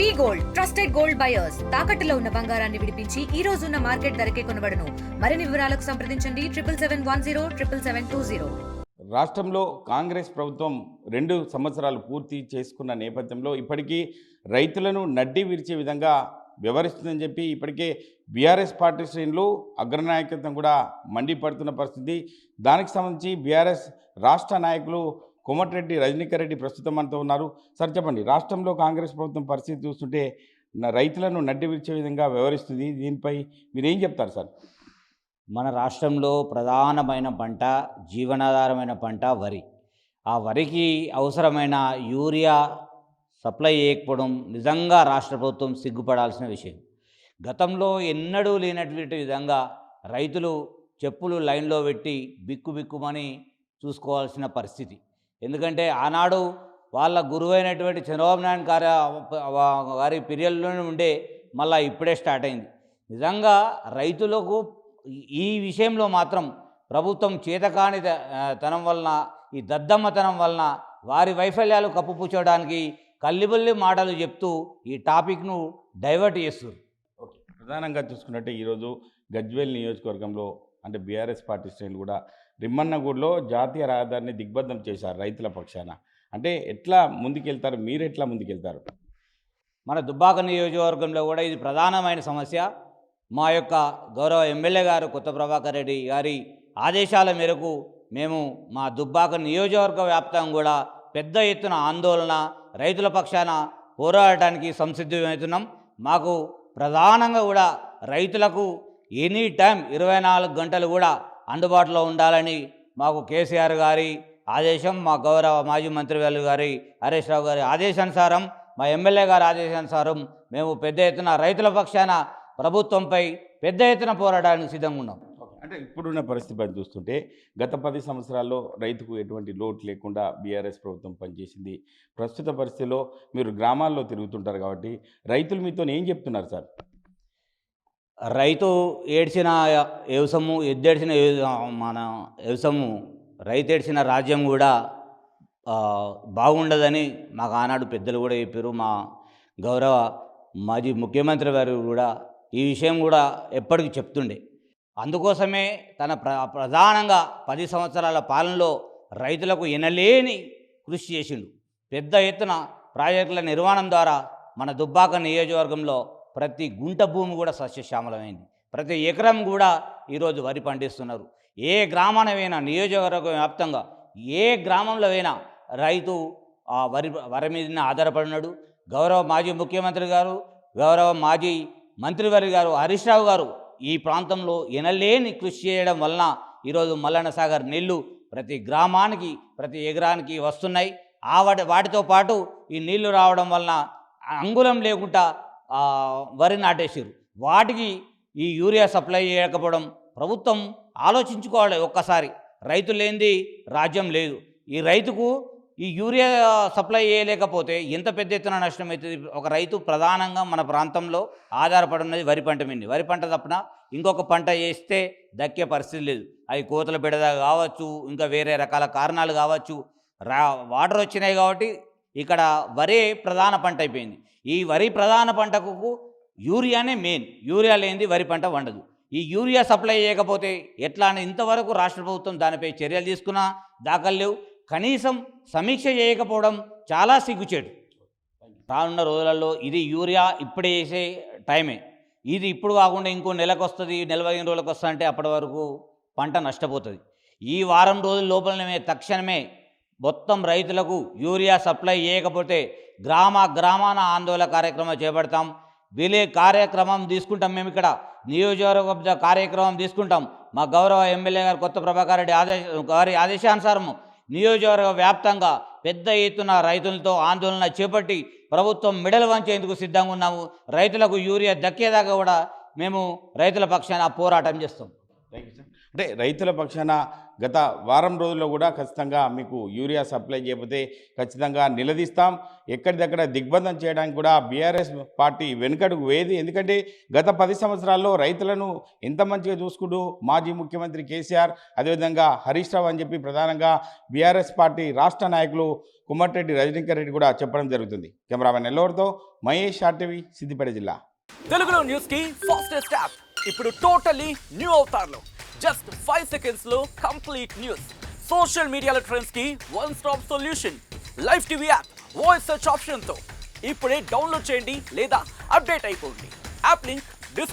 V gold trusted gold buyers. తాకట్టులో ఉన్న బంగారాన్ని విడిపించి ఈ రోజు ఉన్న మార్కెట్ ధరకే కొనబడను. మరిన్ని వివరాలకు సంప్రదించండి. Triple seven one zero triple seven two zero. రాష్ట్రంలో కాంగ్రెస్ ప్రభుత్వం రెండు సంవత్సరాలు పూర్తి చేసుకున్న నేపథ్యంలో ఇప్పటికీ రైతులను నడ్డి విరిచే విధంగా వ్యవహరిస్తుందని చెప్పి ఇప్పటికే బీఆర్ఎస్ పార్టీ శ్రేణులు అగ్రనాయకత్వం కూడా మండిపడుతున్న పరిస్థితి. దానికి సంబంధించి బీఆర్ఎస్ రాష్ట్ర నాయకులు కోమటిరెడ్డి రజనీకర్ రెడ్డి ప్రస్తుతం మనతో ఉన్నారు. సార్ చెప్పండి రాష్ట్రంలో కాంగ్రెస్ ప్రభుత్వం పరిస్థితి చూస్తుంటే రైతులను నడ్డి విరిచే విధంగా వ్యవహరిస్తుంది. దీనిపై మీరు ఏం చెప్తారు సార్? మన రాష్ట్రంలో ప్రధానమైన పంట జీవనాధారమైన పంట వరి. ఆ వరికి అవసరమైన యూరియా సప్లై చేయకపోవడం నిజంగా రాష్ట్ర ప్రభుత్వం సిగ్గుపడాల్సిన విషయం. గతంలో ఎన్నడూ లేనటువంటి విధంగా రైతులు చెప్పులు లైన్లో పెట్టి బిక్కు బిక్కుమని చూసుకోవాల్సిన పరిస్థితి. ఎందుకంటే ఆనాడు వాళ్ళ గురువైనటువంటి చంద్రబాబు నాయుడు గారి వారి పీరియడ్లోనే ఉండే మళ్ళీ ఇప్పుడే స్టార్ట్ అయింది. నిజంగా రైతులకు ఈ- విషయంలో మాత్రం ప్రభుత్వం చేతకాని తనం వలన ఈ దద్దమ్మతనం వలన వారి వైఫల్యాలు కప్పుపుచ్చడానికి కల్లిబుల్లి మాటలు చెప్తూ ఈ టాపిక్ను డైవర్ట్ చేస్తారు ఓకే. ప్రధానంగా చూసుకున్నట్టే ఈరోజు గజ్వేల్ నియోజకవర్గంలో అంటే బీఆర్ఎస్ పార్టీ శ్రేణులు కూడా రిమ్మన్నగూడలో జాతీయ రహదారిని దిగ్బంధం చేశారు రైతుల పక్షాన. అంటే ఎట్లా ముందుకెళ్తారు? మీరు ఎట్లా ముందుకెళ్తారు? మన దుబ్బాక నియోజకవర్గంలో కూడా ఇది ప్రధానమైన సమస్య. మా యొక్క గౌరవ ఎమ్మెల్యే గారు కొత్త ప్రభాకర్ రెడ్డి గారి ఆదేశాల మేరకు మేము మా దుబ్బాక నియోజకవర్గ వ్యాప్తంగా కూడా పెద్ద ఎత్తున ఆందోళన రైతుల పక్షాన పోరాడటానికి సంసిద్ధమవుతున్నాం. మాకు ప్రధానంగా కూడా రైతులకు ఎనీ టైం ఇరవై నాలుగు గంటలు కూడా అందుబాటులో ఉండాలని మాకు కేసీఆర్ గారి ఆదేశం మా గౌరవ మాజీ మంత్రివర్యులు గారి హరీష్ రావు గారి ఆదేశానుసారం మా ఎమ్మెల్యే గారి ఆదేశానుసారం మేము పెద్ద ఎత్తున రైతుల పక్షాన ప్రభుత్వంపై పెద్ద ఎత్తున పోరాటానికి సిద్ధంగా ఉన్నాం. అంటే ఇప్పుడున్న పరిస్థితి పని చూస్తుంటే గత పది సంవత్సరాల్లో రైతుకు ఎటువంటి లోటు లేకుండా బీఆర్ఎస్ ప్రభుత్వం పనిచేసింది. ప్రస్తుత పరిస్థితిలో మీరు గ్రామాల్లో తిరుగుతుంటారు కాబట్టి రైతులు మీతో ఏం చెప్తున్నారు సార్? రైతు ఏడ్చిన వ్యవసము ఎద్దేడ్చిన మన వ్యవసము రైతు ఏడ్చిన రాజ్యం కూడా బాగుండదని మాకు ఆనాడు పెద్దలు కూడా చెప్పారు మా గౌరవ మాజీ ముఖ్యమంత్రి వారు కూడా ఈ విషయం కూడా ఎప్పటికీ చెప్తుండే. అందుకోసమే తన ప్ర ప్రధానంగా పది సంవత్సరాల పాలనలో రైతులకు ఎనలేని కృషి చేసిండు. పెద్ద ఎత్తున ప్రాజెక్టుల నిర్మాణం ద్వారా మన దుబ్బాక నియోజకవర్గంలో ప్రతి గుంట భూమి కూడా సస్యశ్యామలమైంది. ప్రతి ఎకరం కూడా ఈరోజు వరి పండిస్తున్నారు. ఏ గ్రామానమైనా నియోజకవర్గ వ్యాప్తంగా ఏ గ్రామంలో అయినా రైతు ఆ వరి వరి మీదనే ఆధారపడినాడు. గౌరవ మాజీ ముఖ్యమంత్రి గారు గౌరవ మాజీ మంత్రివర్య గారు హరీష్ రావు గారు ఈ ప్రాంతంలో ఎనలేని కృషి చేయడం వలన ఈరోజు మల్లన్న సాగర్ నీళ్ళు ప్రతి గ్రామానికి ప్రతి ఎకరానికి వస్తున్నాయి. ఆ వాటి వాటితో పాటు ఈ నీళ్ళు రావడం వలన అంగుళం లేకుండా వరి నాటేసారు వాటికి ఈ యూరియా సప్లై చేయకపోవడం ప్రభుత్వం ఆలోచించుకోవాలి ఒక్కసారి. రైతు లేనిది రాజ్యం లేదు. ఈ రైతుకు ఈ యూరియా సప్లై చేయలేకపోతే ఎంత పెద్ద ఎత్తున నష్టం అవుతుంది ఒక రైతు ప్రధానంగా మన ప్రాంతంలో ఆధారపడి ఉన్నది వరి పంట మీద. వరి పంట తప్పన ఇంకొక పంట వేస్తే దక్కే పరిస్థితి లేదు. అవి కోతల బిడద కావచ్చు ఇంకా వేరే రకాల కారణాలు కావచ్చు. రా వాటర్ వచ్చినాయి కాబట్టి ఇక్కడ వరే ప్రధాన పంట అయిపోయింది. ఈ వరి ప్రధాన పంటకు యూరియానే మెయిన్. యూరియా లేనిది వరి పంట వండదు. ఈ యూరియా సప్లై చేయకపోతే ఎట్లా అని ఇంతవరకు రాష్ట్ర ప్రభుత్వం దానిపై చర్యలు తీసుకున్నా దాఖలు లేవు. కనీసం సమీక్ష చేయకపోవడం చాలా సిగ్గుచేటు. రానున్న రోజులలో ఇది యూరియా ఇప్పుడే వేసే టైమే. ఇది ఇప్పుడు కాకుండా ఇంకో నెలకు వస్తుంది నెల రోజులకు వస్తుంది అంటే అప్పటి వరకు పంట నష్టపోతుంది. ఈ వారం రోజుల లోపలనే తక్షణమే మొత్తం రైతులకు యూరియా సప్లై చేయకపోతే గ్రామ గ్రామాన ఆందోళన కార్యక్రమం చేపడతాం. విలే కార్యక్రమం తీసుకుంటాం మేము ఇక్కడ. నియోజకవర్గ కార్యక్రమం తీసుకుంటాం. మా గౌరవ ఎమ్మెల్యే గారు కొత్త ప్రభాకర్ రెడ్డి ఆదేశ గారి ఆదేశానుసారం నియోజకవర్గ వ్యాప్తంగా పెద్ద ఎత్తున రైతులతో ఆందోళన చేపట్టి ప్రభుత్వం మెడలు వంచేందుకు సిద్ధంగా ఉన్నాము. రైతులకు యూరియా దక్కేదాకా కూడా మేము రైతుల పక్షాన పోరాటం చేస్తాం. థ్యాంక్ యూ సార్ అంటే రైతుల పక్షాన గత వారం రోజుల్లో కూడా ఖచ్చితంగా మీకు యూరియా సప్లై చేయకపోతే ఖచ్చితంగా నిలదీస్తాం. ఎక్కడిదక్కడ దిగ్బంధం చేయడానికి కూడా బీఆర్ఎస్ పార్టీ వెనుకడుగు వేది ఎందుకంటే గత పది సంవత్సరాల్లో రైతులను ఎంత మంచిగా చూసుకుంటూ మాజీ ముఖ్యమంత్రి కేసీఆర్ అదేవిధంగా హరీష్ రావు అని చెప్పి ప్రధానంగా బీఆర్ఎస్ పార్టీ రాష్ట్ర నాయకులు కుమ్మటిరెడ్డి రజనీకర్ రెడ్డి కూడా చెప్పడం జరుగుతుంది. కెమెరామెన్ ఎల్లవరితో మహేష్ ఆర్టీవీ సిద్దిపేట జిల్లా. తెలుగులో న్యూస్కి ఫాస్టెస్ట్ యాప్. ఇప్పుడు టోటలీ న్యూ అవుతారులో జస్ట్ ఫైవ్ సెకండ్స్లో కంప్లీట్ న్యూస్ సోషల్ మీడియాలో ట్రెండ్స్కి one stop solution live TV app voice search ఆప్షన్తో. ఇప్పుడే డౌన్లోడ్ చేయండి లేదా అప్డేట్ అయిపోండి. App link disc